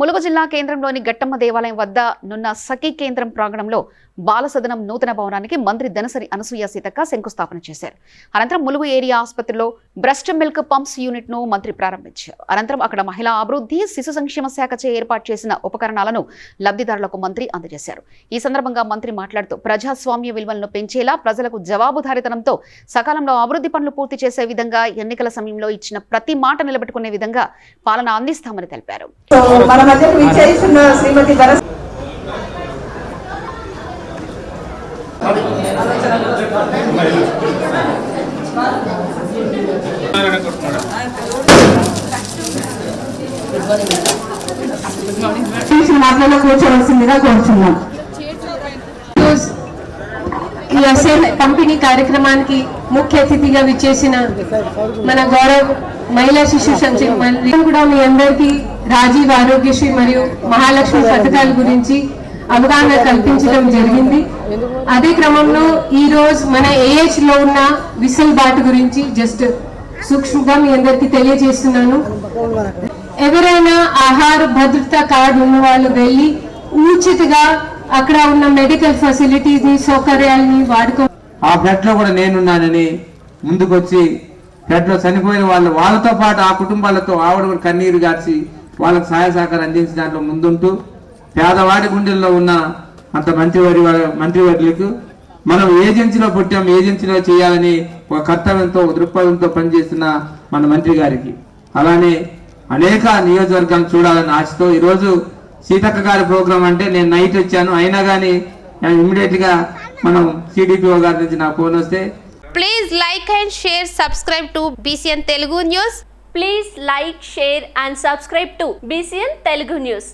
ములుగు జిల్లా కేంద్రంలోని గట్టమ్మ దేవాలయం వద్ద నున్న సఖీ కేంద్రం ప్రాంగణంలో బాలసదనం నూతన భవనానికి మంత్రి దనసరి అనసూయ సీతక్క శంకుస్థాపన చేశారు. అనంతరం ములుగు ఏరియా ఆసుపత్రిలో బ్రెస్ట్ మిల్క్ పంప్స్ యూనిట్ను మంత్రి ప్రారంభించారు. అనంతరం అక్కడ మహిళా అభివృద్ధి శిశు సంక్షేమ శాఖచే ఏర్పాటు చేసిన ఉపకరణాలను లబ్ధిదారులకు మంత్రి అందజేశారు. ఈ సందర్భంగా మంత్రి మాట్లాడుతూ ప్రజాస్వామ్య విలువలను పెంచేలా ప్రజలకు జవాబుదారితనంతో సకాలంలో అభివృద్ధి పనులు పూర్తి చేసే విధంగా ఎన్నికల సమయంలో ఇచ్చిన ప్రతి మాట నిలబెట్టుకునే విధంగా పాలన అందిస్తామని తెలిపారు. మధ్యకు విచ్చేస్తున్న శ్రీమతి భరత్ కూర్చోవలసిందిగా కోరుచున్నాం న్యూస్ ఈ పంపిణీ కార్యక్రమానికి ముఖ్య అతిథిగా విచ్చేసిన మన గౌరవ మహిళా శిశు సంక్షేమ మంత్రి కూడా మీ అందరికీ రాజీవ్ ఆరోగ్యశ్రీ మరియు మహాలక్ష్మి పథకాల గురించి అవగాహన కల్పించడం జరిగింది. అదే క్రమంలో ఈ రోజు మన ఏహెచ్లో ఉన్న విసల్ గురించి జస్ట్ సూక్ష్మంగా మీ అందరికీ తెలియజేస్తున్నాను. ఎవరైనా ఆహార భద్రత కార్డు ఉన్న వాళ్ళు వెళ్ళి ఉచితగా అక్కడ ఉన్న మెడికల్ ఫెసిలిటీస్ని సౌకర్యాలని వాడుకో ఆ ఫ్లడ్లో కూడా నేనున్నానని ముందుకొచ్చి ఫ్లడ్లో చనిపోయిన వాళ్ళు వాళ్ళతో పాటు ఆ కుటుంబాలతో ఆవిడ కూడా కన్నీరు గార్చి వాళ్ళకి సహాయ సహకారం అందించి దాంట్లో ముందుంటూ పేదవాడి గుండెల్లో ఉన్న అంత మంత్రివారి మంత్రివర్యులకు మనం ఏజెన్సీలో పుట్టాం ఏజెన్సీలో చేయాలని ఒక కర్తవ్యంతో దృక్పథంతో పనిచేస్తున్న మన మంత్రి గారికి. అలానే అనేక నియోజకవర్గాలు చూడాలని ఆశతో ఈరోజు సీతక్క గారి ప్రోగ్రాం అంటే నేను నైట్ వచ్చాను. అయినా కానీ ఇమీడియట్గా మనం సిడిపిఓ గారి నుంచి నా ఫోన్ వస్తే please like and share subscribe to BCN Telugu news. Please like share and subscribe to BCN Telugu news.